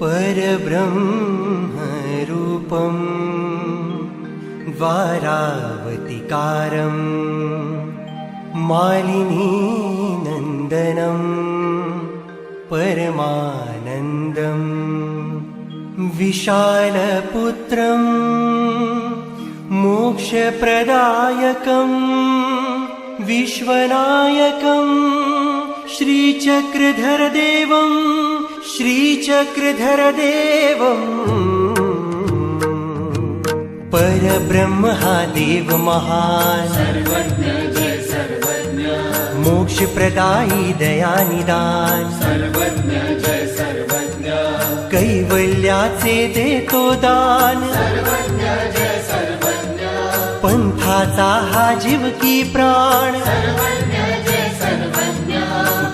परब्रह्मरूपम् वारावतिकारम् मालिनीनन्दनम् परमानन्दम् विशालपुत्रम् मोक्षप्रदायकम् विश्वनायकम् श्रीचक्रधरदेवम् श्रीचक्रधरदेवम्। परब्रह्महादेव महान् मोक्षप्रदायि दयानिदान्। कैवल्याचे देतो दान। पंथाचा हा जीवकी प्राण।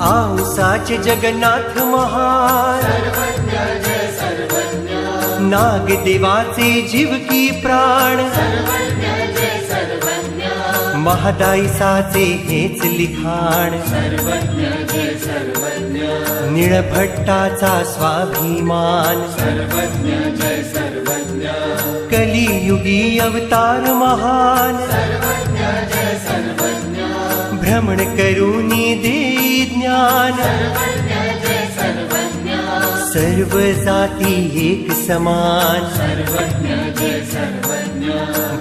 आऊसाचे जगन्नाथ महान नागदेवाचे जीवकी प्राण. महादाईसाचे हेच लिखाण. निळभट्टाचा स्वाभिमान. कलियुगी अवतार महान. भ्रमण करूनी दे ज्ञान। सर्व जाती एक समान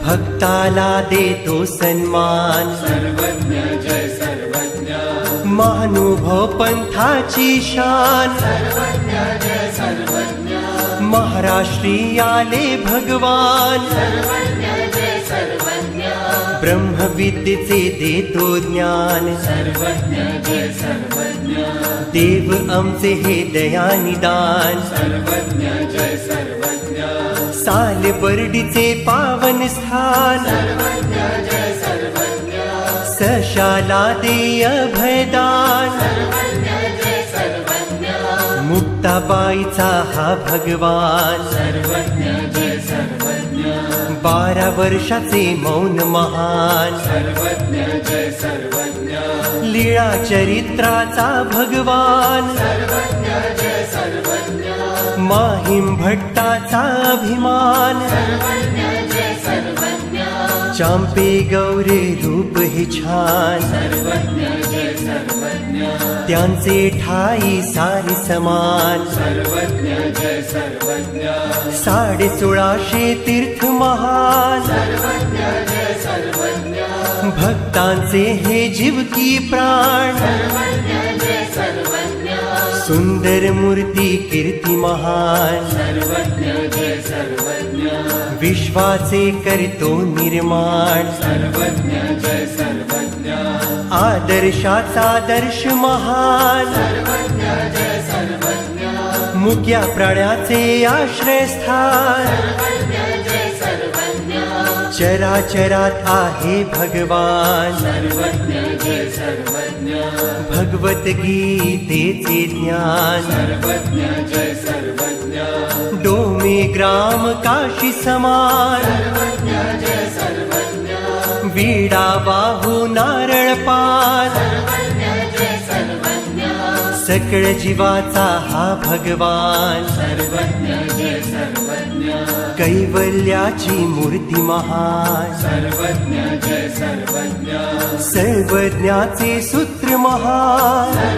भक्ताला देतो सन्मान। महानुभव पंथाची शान। महाराष्ट्री आले भगवान। ब्रह्मविद्येचे देतो ज्ञान. देव आमचे हे दयानिदान सर्वज्ञ जय साल बर्डीचे पावन स्थान. सशाला दे अभयदान मुक्ताबाईचा हा भगवान. सर्वज्ञ बारा वर्षाचे मौन महान. सर्वज्ञ जय सर्वज्ञ. लीळा चरित्राचा भगवान. सर्वज्ञ जय सर्वज्ञ. माहिम भट्टाचा अभिमान. सर्वज्ञ चांपे गौरे रूप हे छान. त्यांचे ठाई सारे समान. साडे सोळाशे तीर्थ महान. भक्तांचे हे जीवकी प्राण. सुंदर मूर्ती कीर्ती महान. विश्वाचे करतो निर्माण. सर्वज्ञ जय सर्वज्ञ आदर्शाचा दर्श महान. सर्वज्ञ जय सर्वज्ञ मुक्या प्राण्याचे आश्रयस्थान चराचरात आहे भगवान. सर्वज्ञ जय सर्वज्ञ भगवत गीतेचे ज्ञान. डोंग ग्राम काशी समान विडा बाहू नारळ पान सकळ जीवाचा हा भगवान। कैवल्याची मूर्ती महान। सर्वज्ञाचे सूत्र महान।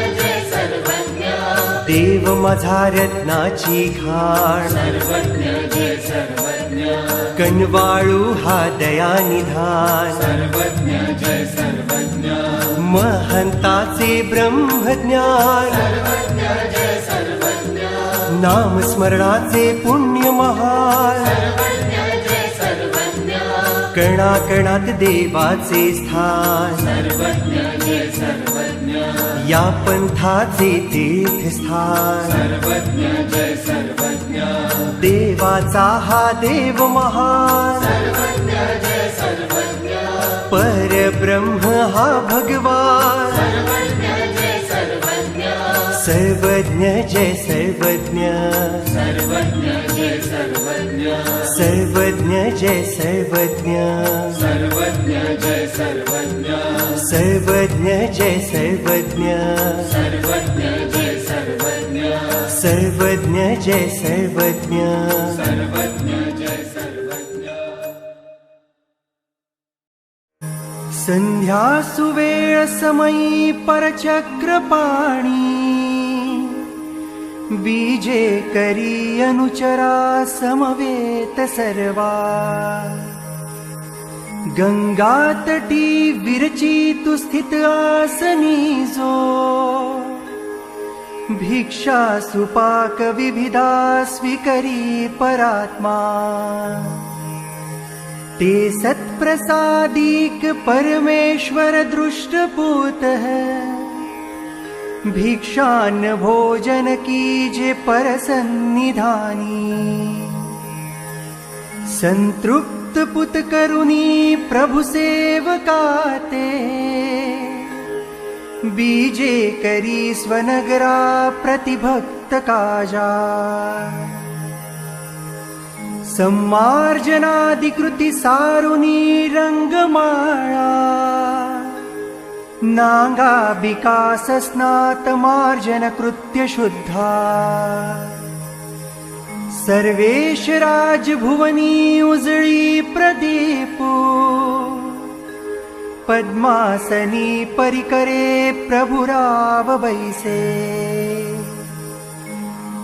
देव माझा रत्नाची घाण कनवाळू हा दयानिधान महंताचे ब्रह्मज्ञान. नामस्मरणाचे पुण्य महान कणाकणात देवाचे स्थान. या पंथाचे तीर्थस्थान सर्वज्ञ जय सर्वज्ञ. देवाचा हा देव महान. सर्वज्ञ जय सर्वज्ञ. परब्रह्म हा भगवान. सर्वज्ञ जय सर्वज्ञ। सर्वज्ञ जय सर्वज्ञ। सर्वज्ञ जय सर्वज्ञ। सर्वज्ञ जय सर्वज्ञ। सर्वज्ञ जय सर्वज्ञ। सर्वज्ञ जय सर्वज्ञ। सर्वज्ञ जय सर्वज्ञ। सर्वज्ञ जय सर्वज्ञ। संध्या सुवेळ समयी परचक्रपाणी बीजे करी अनुचरा समवेत सर्वा। गंगातटी विरची तु स्थित आसनी जो। भिक्षा सुपाक विविधा स्वीकरी परात्मा। ते सत्प्रसादिक परमेश्वर दृष्टपूत है भिक्षान भोजन कीजे पर सन्निधानी संतृप्त पुत करुणी प्रभु सेवकाते। बीजे करी स्वनगरा प्रतिभक्त काजा। सम्मार्जनादिकृति सारुनी रङ्गमाळा नाङ्गा शुद्धा सर्वेश राजभुवनी उजळी प्रदीपो। पद्मासनी परिकरे प्रभुराव वैसे।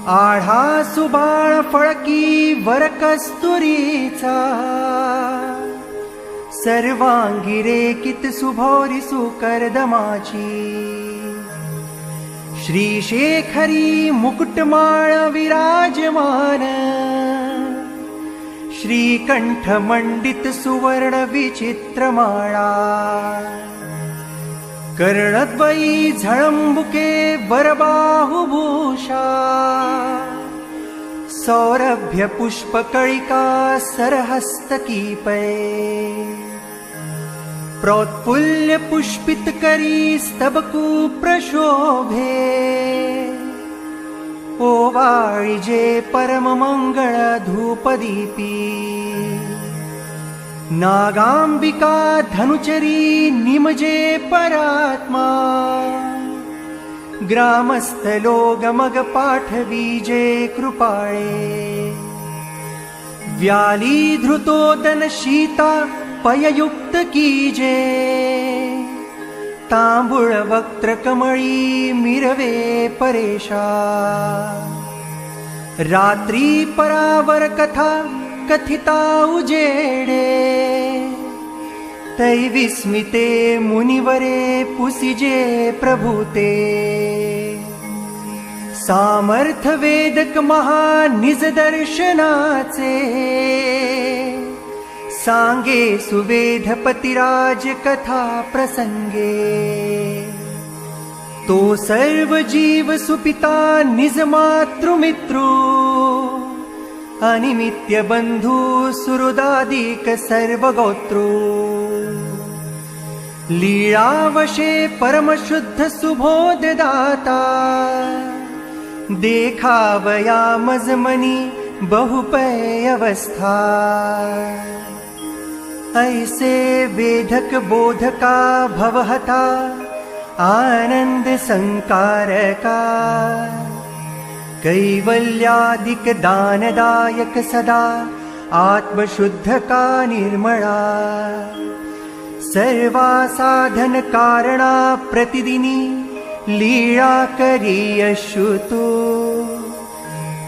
आढासुबाळकी वरकस्तुरीचा। सर्वाङ्गीरेकितभौरि सुकर दमाची श्रीशेखरी मुकुटमाण विराजमान। श्रीकण्ठमण्डित सुवर्णविचित्रमाणा कर्णद्वयी झळम्बुके वरबाहुभूषा। सौरभ्य पुष्पकलिका सरहस्तकीपये। प्रौत्फुल्य पुष्पितकरी स्तवकुप्रशोभे को वायिजे परममङ्गल धूपदीपी। नागाम्बिका धनुचरी निमजे परात्मा। ग्रामस्थलोगमगपाठ बीजे कृपाळे व्याली धृतोदन सीता पयुक्त मिरवे परेशात्रि पराबर कथिता उजेडे। तै विस्मिते मुनिवरे पुसिजे प्रभूते। सामर्थवेदक महानिज दर्शनाचे साङ्गे सुवेधपतिराजकथा प्रसङ्गे। तो सर्वजीव सुपिता निज मातृमित्रो अनिमित्य बन्धु सुहृदादिक सर्वगोत्रो। लीळावशे परमशुद्ध सुबोधदाता देखावया मजमनी बहुपय अवस्था ऐसे वेधक बोधका भवहता आनन्द संकारका कैवल्यादिक दानदायक सदा आत्मशुद्धका निर्मळा सर्वा साधन कारणा प्रतिदिनी लीळा करीयश्रुतो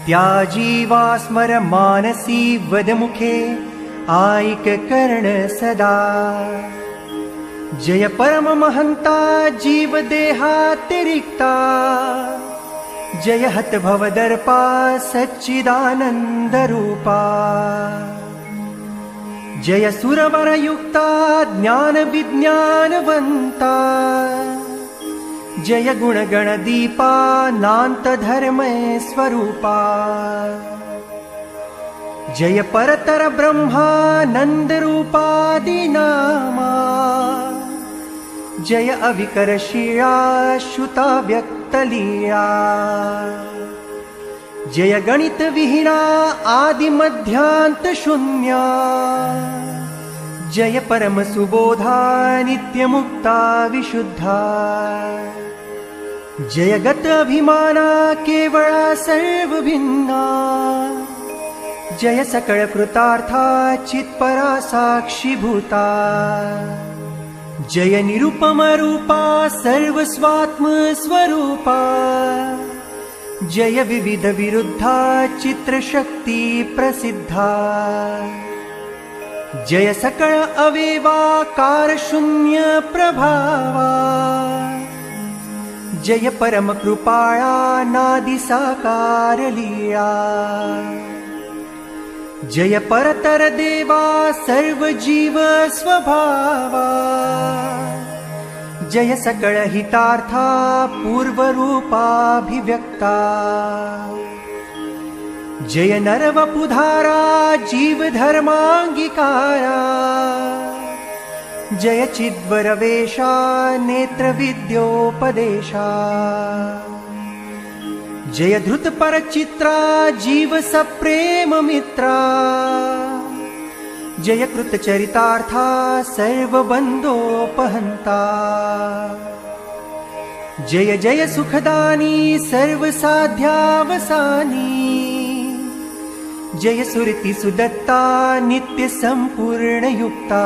त्याजीवा स्मर मानसी वदमुखे आयिक कर्ण सदा। जय परम महन्ता जीवदेहातिरिक्ता जय हत भवदर्पा सच्चिदानन्दरूपा जय सुरवरयुक्ता ज्ञानविज्ञानवन्ता। जय गुणगणदीपा नान्तधर्मय स्वरूपा जय परतर ब्रह्मानन्दरूपादिनामा जय अविकरशिया श्रुता व्यक्तलीया जय गणितविहीना आदिमध्यान्तशून्या जय परमसुबोधा नित्यमुक्ता विशुद्धा। जय अभिमाना केवळा सर्वभिन्ना। जय सकळकृतार्था चित्परा साक्षीभूता। जय निरुपमरूपा सर्वस्वात्मस्वरूपा जय विविधविरुद्धा चित्रशक्ति प्रसिद्धा जय सकळ अवेवाकारशून्य प्रभावा। जय परमकृपाळा नादिसाकारलीला जय परतर देवा सर्वजीव स्वभावा। जय सकळ हितार्था पूर्वरूपाभिव्यक्ता जय नरवपुधारा जीवधर्माङ्गिकारा। जय चिद्वरवेशा नेत्रविद्योपदेशा। जय धृतपरचित्रा जीव सप्रेम मित्रा जय कृतचरितार्था सर्वबन्धोपहन्ता। जय जय सुखदानी सर्वसाध्यावसानी जय सुरति सुदत्ता नित्यसम्पूर्णयुक्ता